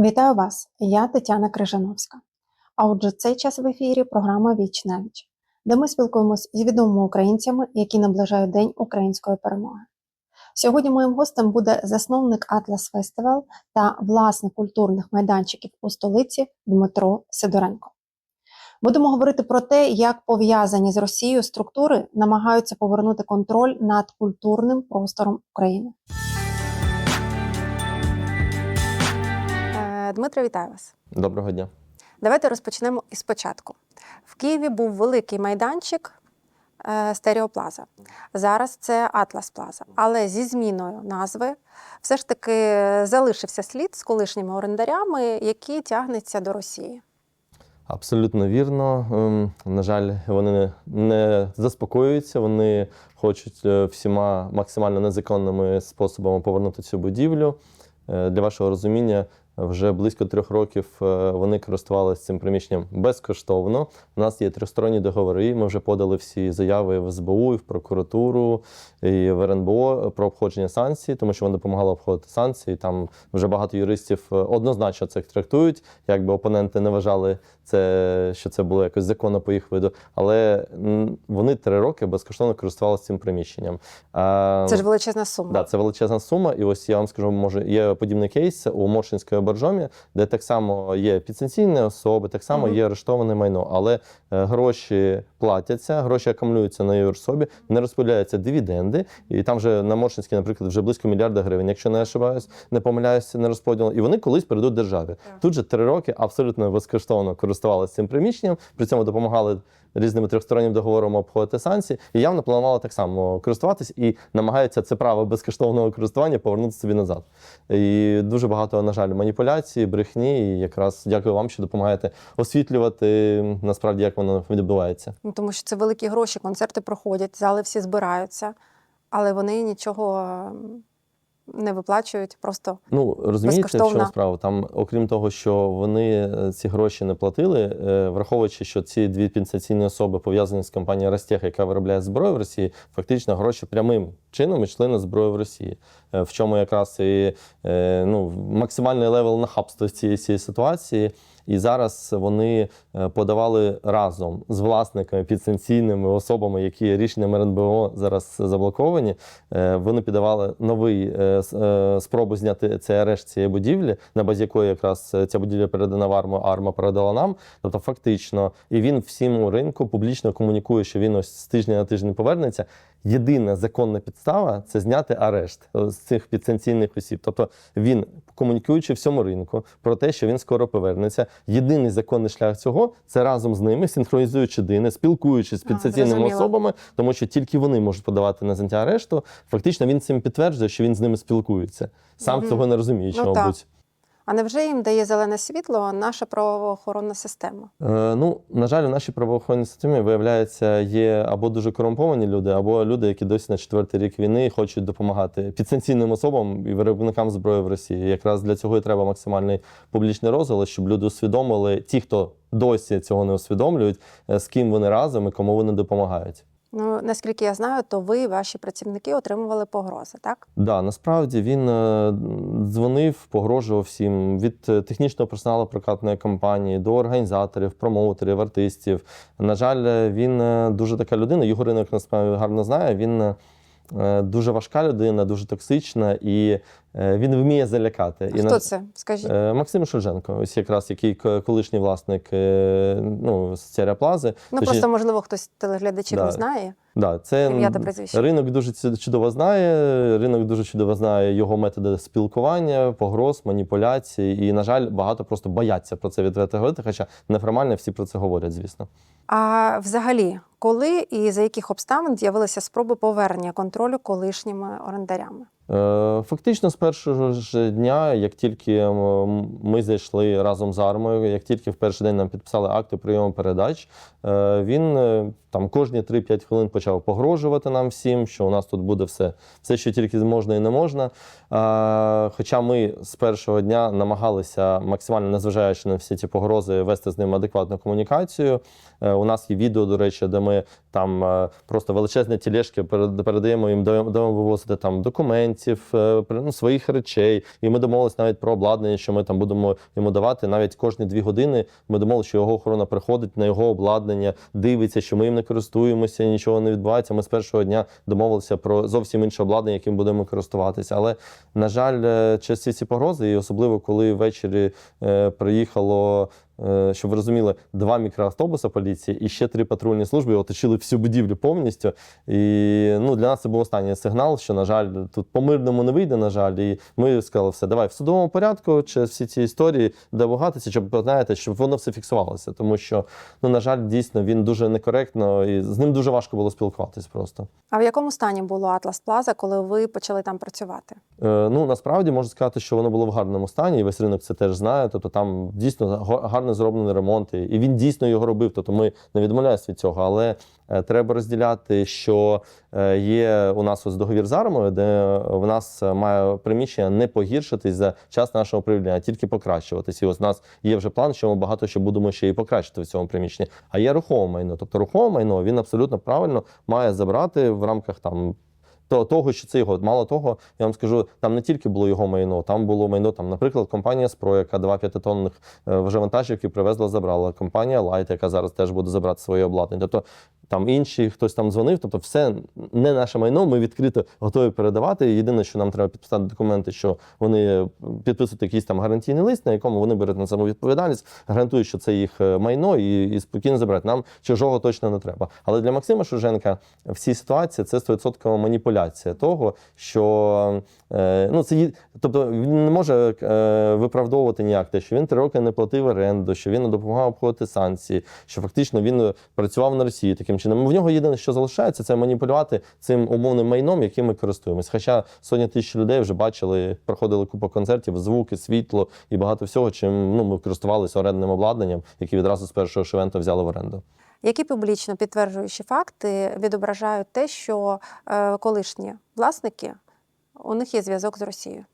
Вітаю вас! Я Тетяна Крижановська. А отже, цей час в ефірі програма Віч віч, де ми спілкуємось з відомими українцями, які наближають День української перемоги. Сьогодні моїм гостем буде засновник Атлас Фестивал та власник культурних майданчиків у столиці Дмитро Сидоренко. Будемо говорити про те, як пов'язані з Росією структури намагаються повернути контроль над культурним простором України. Дмитро, вітаю вас. Доброго дня. Давайте розпочнемо із початку. В Києві був великий майданчик е, Стереоплаза. Зараз це Атлас Плаза. Але зі зміною назви все ж таки залишився слід з колишніми орендарями, який тягнеться до Росії. Абсолютно вірно. Ем, На жаль, вони не- не заспокоюються. Вони хочуть е, всіма максимально незаконними способами повернути цю будівлю. Е, Для вашого розуміння, вже близько трьох років е, вони користувалися цим приміщенням безкоштовно. У нас є тристоронні договори. Ми вже подали всі заяви в СБУ, і в прокуратуру і в РНБО про обходження санкцій, тому що вони допомагали обходити санкції. Там вже багато юристів е, однозначно це трактують. Якби опоненти не вважали це, що це було якось законно по їх виду. Але вони три роки безкоштовно користувалися цим приміщенням. Це ж величезна сума. Да, це величезна сума. І ось я вам скажу, може, є подібний кейс у Моршинської боржомі, де так само є підсанкційні особи, так само є арештоване майно. Але е, гроші платяться, гроші акумулюються на її особі, не розподіляються дивіденди. І там вже на Моршинській, наприклад, вже близько мільярда гривень, якщо не ошибаюсь, не помиляюся, не розподіл. І вони колись перейдуть державі. Тут же три роки абсолютно безкоштовно користувалися цим приміщенням, при цьому допомагали різними трьохстороннім договором обходити санкції, і явно планували так само користуватись і намагаються це право безкоштовного користування повернути собі назад. І дуже багато, на жаль, маніпуляцій, брехні. І якраз дякую вам, що допомагаєте освітлювати насправді, як воно відбувається. Ну, Тому що це великі гроші, концерти проходять, зали всі збираються, але вони нічого не виплачують, просто Ну розумієте, в чому справа? Там, окрім того, що вони е, ці гроші не платили, е, враховуючи, що ці дві пенсаційні особи пов'язані з компанією Ростех, яка виробляє зброю в Росії, фактично гроші прямим чином йшли на зброю в Росії. Е, В чому якраз і ну, максимальний левел нахабства цієї, цієї ситуації. І зараз вони е, подавали разом з власниками підсанкційними особами, які рішенням РНБО зараз заблоковані. е, Вони підавали новий е, спробу зняти цей арешт цієї будівлі, на базі якої якраз ця будівля передана в арму, арма передала нам. Тобто, фактично, і він всім ринку публічно комунікує, що він ось з тижня на тиждень повернеться. Єдина законна підстава це зняти арешт е, з цих підсанкційних осіб. Тобто він комунікуючи всьому ринку про те, що він скоро повернеться. Єдиний законний шлях цього це разом з ними, синхронізуючи дини, спілкуючись з підсанкційними особами, тому що тільки вони можуть подавати на зняття арешту. Фактично він цим підтверджує, що він з ними спілкується. Сам Мгм. цього не розуміючи, Ну, так. А невже їм дає зелене світло наша правоохоронна система? Е, ну, на жаль, у нашій правоохоронній системі виявляється, є або дуже корумповані люди, або люди, які досі на четвертий рік війни хочуть допомагати підсанкційним особам і виробникам зброї в Росії. Якраз для цього і треба максимальний публічний розголос, щоб люди усвідомили, ті, хто досі цього не усвідомлюють, е, з ким вони разом і кому вони допомагають. Ну, наскільки я знаю, то ви, ваші працівники, отримували погрози, так? Да, насправді він е, дзвонив, погрожував всім від е, технічного персоналу прокатної компанії до організаторів, промоутерів, артистів. На жаль, е, він дуже така людина. Його ринок насправді гарно знає. Він дуже важка людина, дуже токсична, і е, він вміє залякати. І Хто на- це? Скажіть. Е, Максим Шульженко, ось якраз який колишній власник е, ну, з Плази. ну, просто, можливо, хтось з телеглядачів Да. не знає. Да, це ринок дуже чудово знає. Ринок дуже чудово знає його методи спілкування, погроз, маніпуляцій. І, на жаль, багато просто бояться про це відверто говорити, хоча неформально всі про це говорять, звісно. А взагалі, коли і за яких обставин з'явилися спроби повернення контролю колишніми орендарями? Е, Фактично, з першого ж дня, як тільки ми зайшли разом з армою, як тільки в перший день нам підписали акти прийому передач, е, він е, там кожні 3-5 хвилин почав погрожувати нам всім, що у нас тут буде все, все, що тільки можна і не можна. Хоча ми з першого дня намагалися максимально незважаючи на всі ці погрози вести з ним адекватну комунікацію. У нас є відео, до речі, де ми там е, просто величезні тілешки передаємо їм, даємо вивозити там документів, е, ну, своїх речей. І ми домовились навіть про обладнання, що ми там будемо йому давати. Навіть кожні дві години ми домовилися, що його охорона приходить на його обладнання, дивиться, що ми їм не користуємося, нічого не відбувається. Ми з першого дня домовилися про зовсім інше обладнання, яким будемо користуватися. Але на жаль, е, через ці погрози, і особливо коли ввечері приїхало. Е, Щоб ви розуміли, два мікроавтобуси поліції і ще три патрульні служби оточили всю будівлю повністю. І ну, для нас це був останній сигнал, що, на жаль, тут по-мирному не вийде, на жаль. І ми сказали, все, давай в судовому порядку через всі ці історії домагатися, щоб знаєте, щоб воно все фіксувалося. Тому що, ну, на жаль, дійсно він дуже некоректно і з ним дуже важко було спілкуватись просто. А в якому стані було Атлас Плаза, коли ви почали там працювати? Е, Ну насправді можу сказати, що воно було в гарному стані, і весь ринок це теж знає. Тобто там дійсно га- гарно зроблений ремонт, і- він дійсно його робив. Тобто ми не відмовляємося від цього, але е, треба розділяти, що е, є у нас ось договір з армою, де в нас має приміщення не погіршитись за час нашого управління, а тільки покращуватись. І ось у нас є вже план, що ми багато що будемо ще і покращити в цьому приміщенні. А є рухоме майно. Тобто рухоме майно він абсолютно правильно має забрати в рамках там того, що це його. Мало того, я вам скажу, там не тільки було його майно, там було майно, там, наприклад, компанія Спро, яка два п'ятитонних е, вже вантажівки привезла, забрала. Компанія Light, яка зараз теж буде забрати своє обладнання. Тобто там інші хтось там дзвонив. Тобто, все не наше майно. Ми відкрито готові передавати. Єдине, що нам треба підписати документи, що вони підписують якийсь там гарантійний лист, на якому вони беруть на себе відповідальність, гарантують, що це їх е, майно, і, і спокійно забирають. Нам чужого точно не треба. Але для Максима Шуженка в цій ситуації це 100% маніпуляція того, що е, ну це тобто він не може е, виправдовувати ніяк те, що він три роки не платив оренду, що він допомагав обходити санкції, що фактично він працював на Росії таким чином. В нього єдине, що залишається, це маніпулювати цим умовним майном, яким ми користуємось. Хоча сотні тисяч людей вже бачили, проходили купу концертів, звуки, світло і багато всього, чим ну ми користувалися орендним обладнанням, яке відразу з першого шевента взяли в оренду. Які публічно підтверджуючі факти відображають те, що е, колишні власники у них є зв'язок з Росією?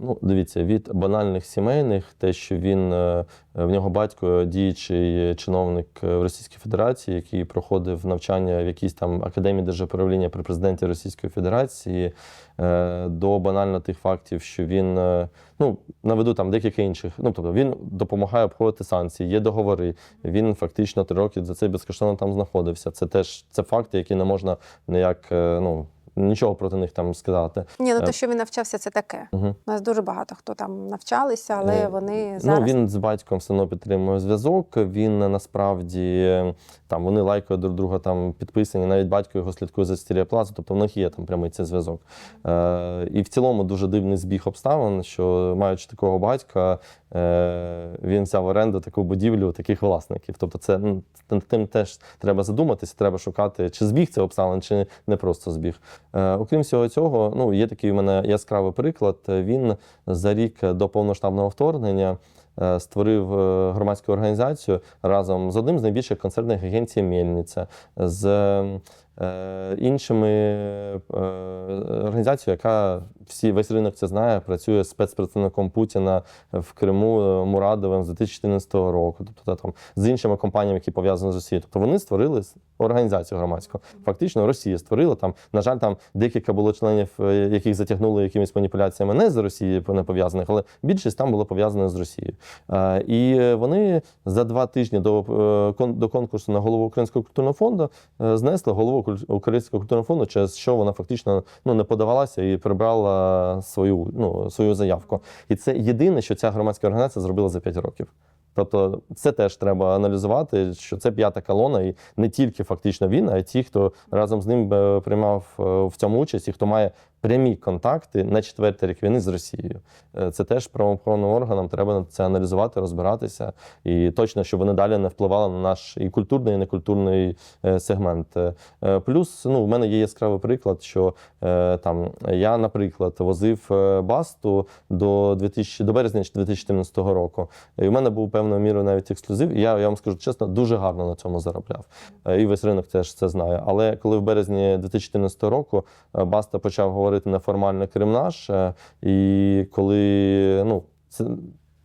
Ну, дивіться, від банальних сімейних, те, що він е, в нього батько діючий чиновник е, в Російській Федерації, який проходив навчання в якійсь там академії держуправління при президенті Російської Федерації, е, до банально тих фактів, що він ну наведу там декілька інших. Ну тобто він допомагає обходити санкції, є договори. Він фактично три роки за це безкоштовно там знаходився. Це теж це факти, які не можна ніяк ну нічого проти них там сказати. Ні, ну Е. те, що він навчався, це таке. Угу. У нас дуже багато хто там навчалися, але Е, вони зараз Ну, він з батьком все одно підтримує зв'язок. Він насправді там вони лайкають друг друга там підписані. Навіть батько його слідкує за стілія плазу, тобто в них є там прямий цей зв'язок. Е, і в цілому дуже дивний збіг обставин, що маючи такого батька, е, він взяв в оренду таку будівлю таких власників. Тобто, це ну, тим теж треба задуматися, треба шукати, чи збіг це обставин, чи не просто збіг. Е, окрім всього цього, ну є такий у мене яскравий приклад. Він за рік до повноштабного вторгнення е, створив е, громадську організацію разом з одним з найбільших концертних агенцій Мельниця, з іншими організацією, яка всі весь ринок це знає, працює спецпредставником Путіна в Криму Мурадовим з 2014 року, тобто там з іншими компаніями, які пов'язані з Росією. Тобто вони створили організацію громадську. Фактично, Росія створила там. На жаль, там декілька було членів, е, яких затягнули якимись маніпуляціями не з Росії не пов'язаних, але більшість там було пов'язане з Росією. Е, І вони за два тижні до, е, до конкурсу на голову Українського культурного фонду знесли голову Українського культурного фонду, через що вона фактично ну не подавалася і прибрала свою ну свою заявку. І це єдине, що ця громадська організація зробила за 5 років. Тобто це теж треба аналізувати, що це п'ята колона, і не тільки фактично він, а й ті, хто разом з ним е, приймав е, в цьому участь, і хто має прямі контакти на четвертий рік війни з Росією. Е, Це теж правоохоронним органам треба це аналізувати, розбиратися, і точно, щоб вони далі не впливали на наш і культурний, і некультурний е, сегмент. Е, Плюс, ну, в мене є яскравий приклад, що там я, наприклад, возив басту до 2000, до березня 2014 року. І в мене був певною мірою навіть ексклюзив. І я, я вам скажу чесно, дуже гарно на цьому заробляв. І весь ринок теж це знає. Але коли в березні 2014 року Баста почав говорити неформально Крим наш, е, і коли ну, це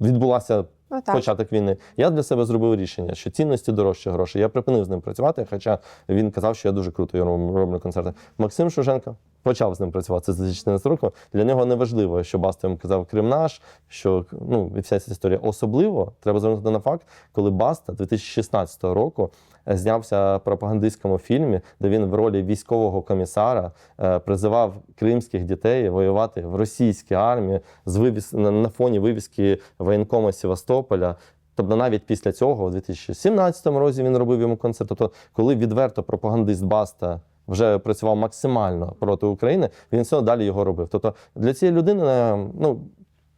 відбулася Ну так. початок війни, я для себе зробив рішення, що цінності дорожче грошей. Я припинив з ним працювати, хоча він казав, що я дуже круто я роблю концерти. Максим Шуженко почав з ним працювати з 2014 року. Для нього не важливо, що Баста йому казав Крим наш, що ну, вся ця історія. Особливо треба звернути на факт, коли Баста 2016 року знявся в пропагандистському фільмі, де він в ролі військового комісара е, призивав кримських дітей воювати в російській армії з вивіс на, фоні вивіски воєнкома Севастополя. Тобто навіть після цього, у 2017 році, він робив йому концерт. Тобто, коли відверто пропагандист Баста вже працював максимально проти України, він все далі його робив. Тобто для цієї людини, е, ну.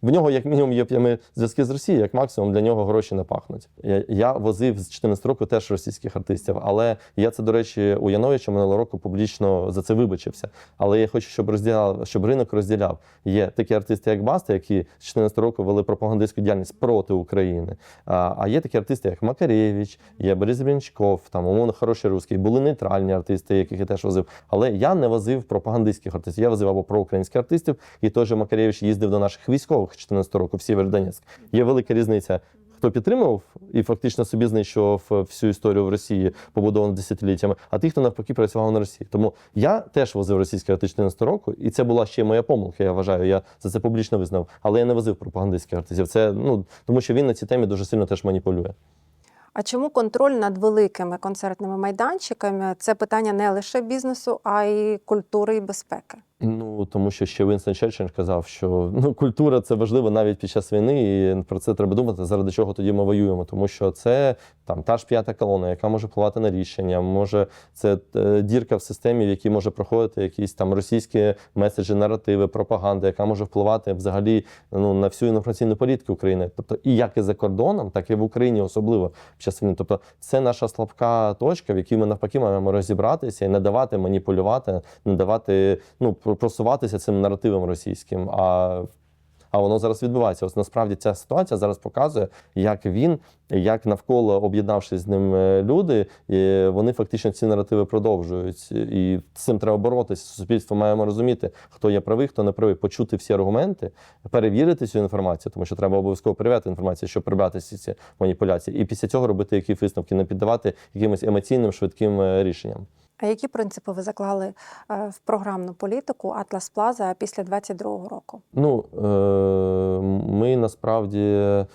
В нього, як мінімум, є прямі зв'язки з Росією, як максимум для нього гроші не пахнуть. Я, возив з 14 років теж російських артистів, але я це, до речі, у Яновича минулого року публічно за це вибачився. Але я хочу, щоб розділяв, щоб ринок розділяв. Є такі артисти, як Баста, які з 14 року вели пропагандистську діяльність проти України. А, а є такі артисти, як Макаревич, є Борис Брянчков, там умовно хороші русські. Були нейтральні артисти, яких я теж возив. Але я не возив пропагандистських артистів. Я возив або проукраїнських артистів, і той же Макаревич їздив до наших військових 14 року в Сєвєродонецьк. Є велика різниця. Хто підтримував і фактично собі знищував е, всю історію в Росії, побудовану десятиліттями, а ті, хто навпаки працював на Росії. Тому я теж возив російські артисти 14 року, і це була ще моя помилка. Я вважаю. Я за це публічно визнав. Але я не возив пропагандистських артистів. Це ну тому, що він на цій темі дуже сильно теж маніпулює. А чому контроль над великими концертними майданчиками це питання не лише бізнесу, а й культури і безпеки? Ну тому що ще Вінстон Черчилль казав, що ну культура це важливо навіть під час війни, і про це треба думати, заради чого тоді ми воюємо. Тому що це там та ж п'ята колона, яка може впливати на рішення, може це е, дірка в системі, в якій може проходити якісь там російські меседжі, наративи, пропаганда, яка може впливати взагалі ну на всю інформаційну політику України. Тобто, і як і за кордоном, так і в Україні, особливо під час війни. Тобто, це наша слабка точка, в якій ми навпаки маємо розібратися і не давати маніпулювати, не давати ну просуватися цим наративом російським. А а воно зараз відбувається. Ось насправді ця ситуація зараз показує, як він, як навколо об'єднавшись з ним е, люди, вони фактично ці наративи продовжують. І з цим треба боротися. Суспільство маємо розуміти, хто є правий, хто не правий, почути всі аргументи, перевірити цю інформацію, тому що треба обов'язково перевіряти інформацію, щоб прибрати всі ці маніпуляції, і після цього робити які висновки, не піддавати якимось емоційним швидким е, рішенням. А які принципи ви заклали е, в програмну політику Атлас Плаза після 22-го року? Ну е, ми насправді,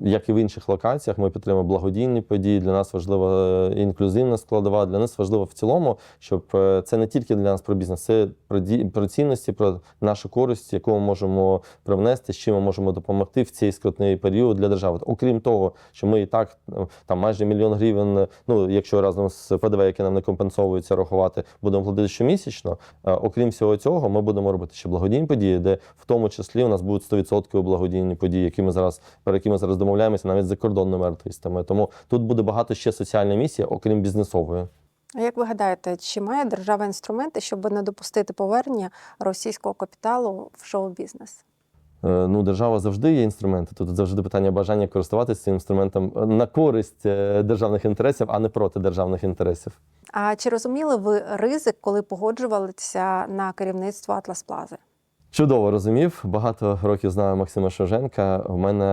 як і в інших локаціях, ми підтримуємо благодійні події. Для нас важлива е, інклюзивна складова. Для нас важливо в цілому, щоб е, це не тільки для нас про бізнес, це про про цінності, про нашу користь, яку ми можемо привнести, з чим ми можемо допомогти в цей скрутний період для держави. Окрім того, що ми і так е, там майже мільйон гривень. Ну якщо разом з ПДВ, яке нам не компенсовується, рахувати, будемо платити щомісячно. Е, Окрім всього цього, ми будемо робити ще благодійні події, де в тому числі у нас будуть 100% благодійні події, які ми зараз про які ми зараз домовляємося навіть з закордонними артистами. Тому тут буде багато ще соціальної місії, окрім бізнесової. А як ви гадаєте, чи має держава інструменти, щоб не допустити повернення російського капіталу в шоу-бізнес? Е, Ну, держава завжди є інструменти. Тут завжди питання бажання користуватися цим інструментом е, на користь е, державних інтересів, а не проти державних інтересів. А чи розуміли ви ризик, коли погоджувалися на керівництво Атлас Плази? Чудово розумів. Багато років знаю Максима Шоженка. У мене,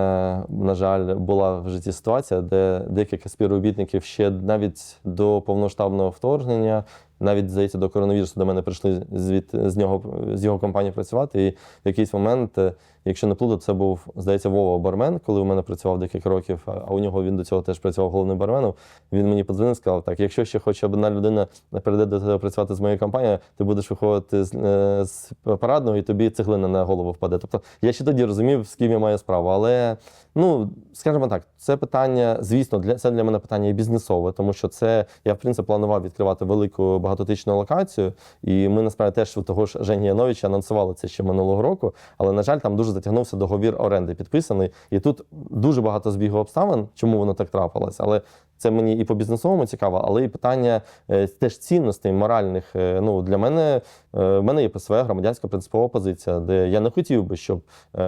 на жаль, була в житті ситуація, де декілька співробітників ще навіть до повноштабного вторгнення, навіть здається, до коронавірусу до мене прийшли звід з нього з його компанії працювати. І в якийсь момент Якщо не плутати, це був, здається, Вова Бармен, коли у мене працював декілька років, а у нього він до цього теж працював головним барменом. Він мені подзвонив і сказав: так, якщо ще хоче одна людина перейде до тебе працювати з моєю компанією, ти будеш виходити з, е, з парадного і тобі цеглина на голову впаде. Тобто я ще тоді розумів, з ким я маю справу. Але ну скажімо так, це питання, звісно, для це для мене питання і бізнесове, тому що це я в принципі планував відкривати велику багатотичну локацію. І ми насправді теж того ж Жені Яновича анонсували це ще минулого року. Але на жаль, там дуже затягнувся договір оренди підписаний. І тут дуже багато збігу обставин, чому воно так трапилось. Але це мені і по бізнесовому цікаво, але і питання е, теж цінностей моральних. Е, Ну для мене е, в мене є своя громадянська принципова позиція, де я не хотів би, щоб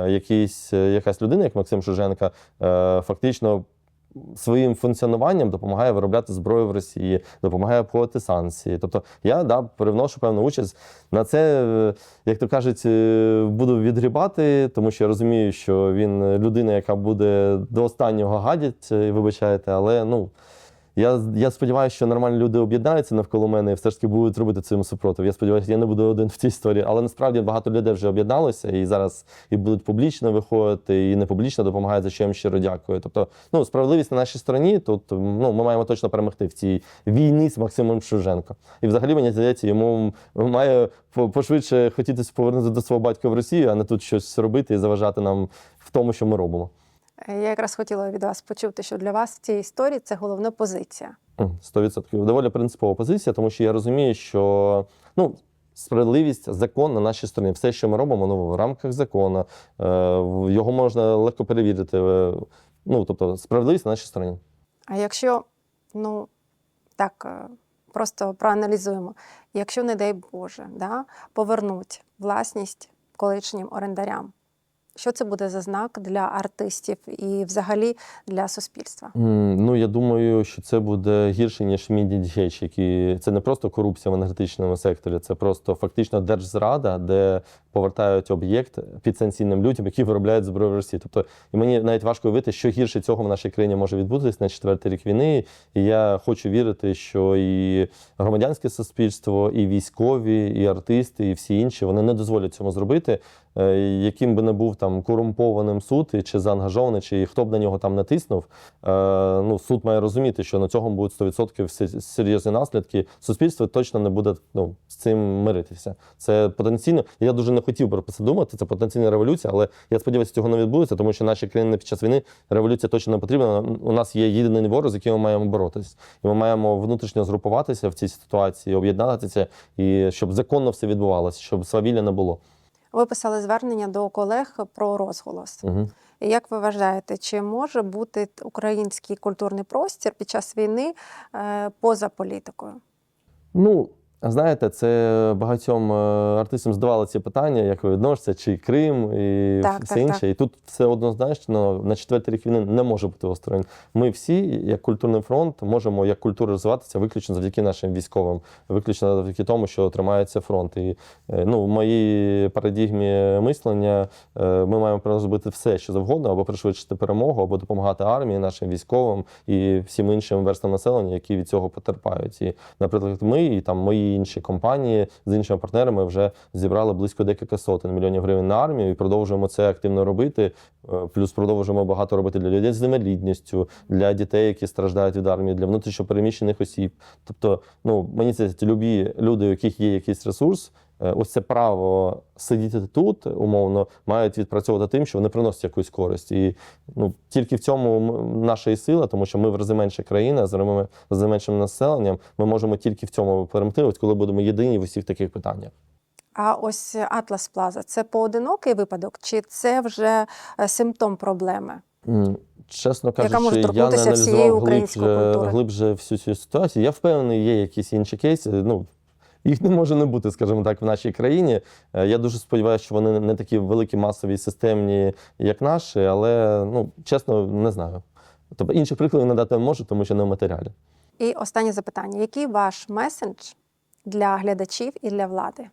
якийсь якась людина, як Максим Шуженка, фактично. Своїм функціонуванням допомагає виробляти зброю в Росії, допомагає обходити санкції. Тобто я да, привношу певну участь. На це, е, як то кажуть, е, буду відгрібати, тому що я розумію, що він людина, яка буде до останнього гадять, вибачаєте, вибачайте, але ну. Я, я сподіваюся, що нормальні люди об'єднаються навколо мене і все ж таки будуть робити цьому супротив. Я сподіваюся, я не буду один в цій історії. Але насправді багато людей вже об'єдналося і зараз і будуть публічно виходити, і не публічно допомагають, за що я їм щиро дякую. Тобто, ну справедливість на нашій стороні. Тут ну ми маємо точно перемогти в цій війні з Максимом Шуженко. І взагалі мені здається, йому має пошвидше хотітися повернути до свого батька в Росію, а не тут щось робити і заважати нам в тому, що ми робимо. Е, Я якраз хотіла від вас почути, що для вас в цій історії це головна позиція. М, 100%. Доволі принципова позиція, тому що я розумію, що ну, справедливість, закон на нашій стороні. Все, що ми робимо, ну, в рамках закону, е, його можна легко перевірити. е, Ну, тобто, справедливість на нашій стороні. А якщо, ну так, просто проаналізуємо, якщо, не дай Боже, да, повернуть власність колишнім орендарям, що це буде за знак для артистів і взагалі для суспільства? Mm, Ну, я думаю, що це буде гірше, ніж мідідгеч, які це не просто корупція в енергетичному секторі, це просто фактично держзрада, де повертають об'єкт підсанкційним людям, які виробляють зброю в Росії. Тобто, і мені навіть важко уявити, що гірше цього в нашій країні може відбутися на четвертий рік війни. І я хочу вірити, що і громадянське суспільство, і військові, і артисти, і всі інші вони не дозволять цьому зробити. Е, Яким би не був там корумпованим суд чи заангажований, чи хто б на нього там натиснув, е, ну суд має розуміти, що на цього будуть 100% серйозні наслідки. Суспільство точно не буде ну, з цим миритися. Це потенційно. Я дуже не хотів би про це думати. Це потенційна революція, але я сподіваюся, цього не відбудеться, тому що нашій країні під час війни революція точно не потрібна. У нас є єдиний ворог, з яким ми маємо боротися. І ми маємо внутрішньо згрупуватися в цій ситуації, об'єднатися і щоб законно все відбувалося, щоб свавілля не було. Ви писали звернення до колег про розголос. Угу. Як ви вважаєте, чи може бути український культурний простір під час війни е, поза політикою? Ну, знаєте, це багатьом е, артистам здавали ці питання, як ви відноситься, чи Крим і Так, все так, інше. так. І тут все однозначно на четвертий рік війни не може бути осторонь. Ми всі, як культурний фронт, можемо як культура розвиватися виключно завдяки нашим військовим, виключно завдяки тому, що тримається фронт. І е, ну, в моїй парадігмі мислення е, ми маємо зробити все, що завгодно, або пришвидшити перемогу, або допомагати армії, нашим військовим і всім іншим верстам населення, які від цього потерпають. І, наприклад, ми і там мої інші компанії з іншими партнерами вже зібрали близько декілька сотень мільйонів гривень на армію і продовжуємо це активно робити. Е, Плюс продовжуємо багато робити для людей з інвалідністю, для дітей, які страждають від армії, для внутрішньопереміщених осіб. Тобто, ну мені здається, любі люди, у яких є якийсь ресурс. Е, Ось це право сидіти тут, умовно, мають відпрацьовувати тим, що вони приносять якусь користь. І ну, тільки в цьому наша і сила, тому що ми в рази менша країна з рази- меншим населенням. Ми можемо тільки в цьому перемогти, от коли будемо єдині в усіх таких питаннях. А ось Атлас Плаза це поодинокий випадок, чи це вже е, симптом проблеми? Чесно кажучи, я не аналізував глибше, глибше всю цю ситуацію. Я впевнений, є якісь інші кейси. Ну, їх не може не бути, скажімо так, в нашій країні. Е, Я дуже сподіваюся, що вони не такі великі, масові, системні, як наші, але ну, чесно, не знаю. Тобто інших прикладів надати не можу, тому що не в матеріалі. І останнє запитання: який ваш месендж для глядачів і для влади?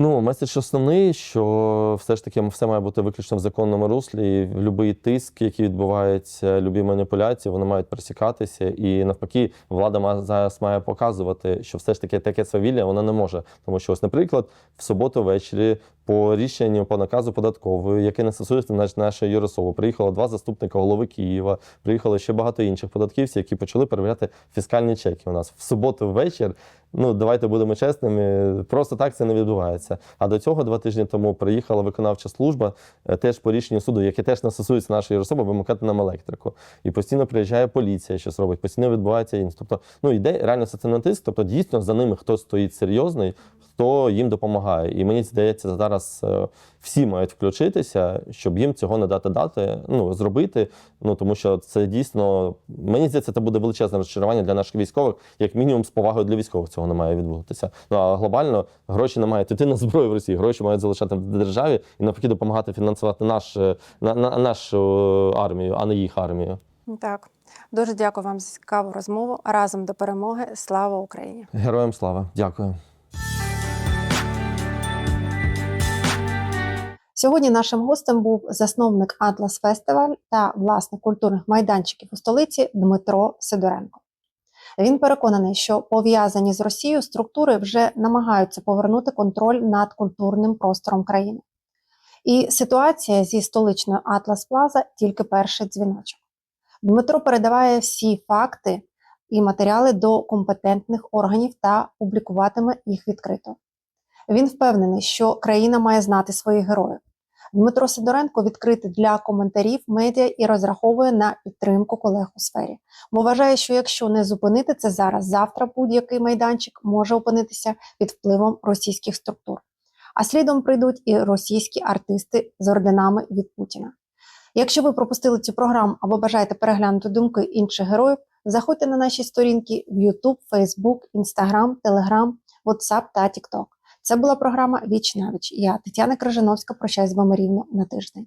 Ну, меседж основний, що все ж таки все має бути виключно в законному руслі. І будь-який тиск, який відбувається, любі маніпуляції, вони мають пресікатися. І навпаки, влада ма- зараз має показувати, що все ж таки таке свавілля вона не може. Тому що, ось, наприклад, в суботу ввечері по рішенню по наказу податкової, яке не стосується наш- нашої юрисови. Приїхало два заступника голови Києва, приїхало ще багато інших податківців, які почали перевіряти фіскальні чеки. У нас в суботу ввечір. Ну, давайте будемо чесними. Просто так це не відбувається. А до цього два тижні тому приїхала виконавча служба, е, теж по рішенню суду, яке теж не стосується нашої юрисоби, вимикати нам електрику. І постійно приїжджає поліція, щось робить, постійно відбувається інше. Тобто, ну йде реально соціальний тиск. Тобто, дійсно за ними хтось стоїть серйозний, хто їм допомагає. І мені здається, зараз е, всі мають включитися, щоб їм цього не дати дати, ну зробити. Ну тому що це дійсно мені здається, це буде величезне розчарування для наших військових, як мінімум з повагою для військових цього не має відбутися. Ну а глобально гроші не мають йти на зброю в Росії. Гроші мають залишати в державі і навпаки допомагати фінансувати наш, е, на, на, нашу армію, а не їх армію. Так, дуже дякую вам за цікаву розмову. Разом до перемоги. Слава Україні! Героям слава! Дякую. Сьогодні нашим гостем був засновник Атлас Фестиваль та власник культурних майданчиків у столиці Дмитро Сидоренко. Він переконаний, що пов'язані з Росією структури вже намагаються повернути контроль над культурним простором країни. І ситуація зі столичною Атлас Плаза тільки перший дзвіночок. Дмитро передаває всі факти і матеріали до компетентних органів та публікуватиме їх відкрито. Він впевнений, що країна має знати своїх героїв. Дмитро Сидоренко відкритий для коментарів медіа і розраховує на підтримку колег у сфері. Бо вважає, що якщо не зупинити це зараз, завтра будь-який майданчик може опинитися під впливом російських структур. А слідом прийдуть і російські артисти з орденами від Путіна. Якщо ви пропустили цю програму або бажаєте переглянути думки інших героїв, заходьте на наші сторінки в YouTube, Facebook, Instagram, Telegram, WhatsApp та TikTok. Це була програма Віч на віч. Я Тетяна Крижановська. Прощаюсь з вами рівно на тиждень.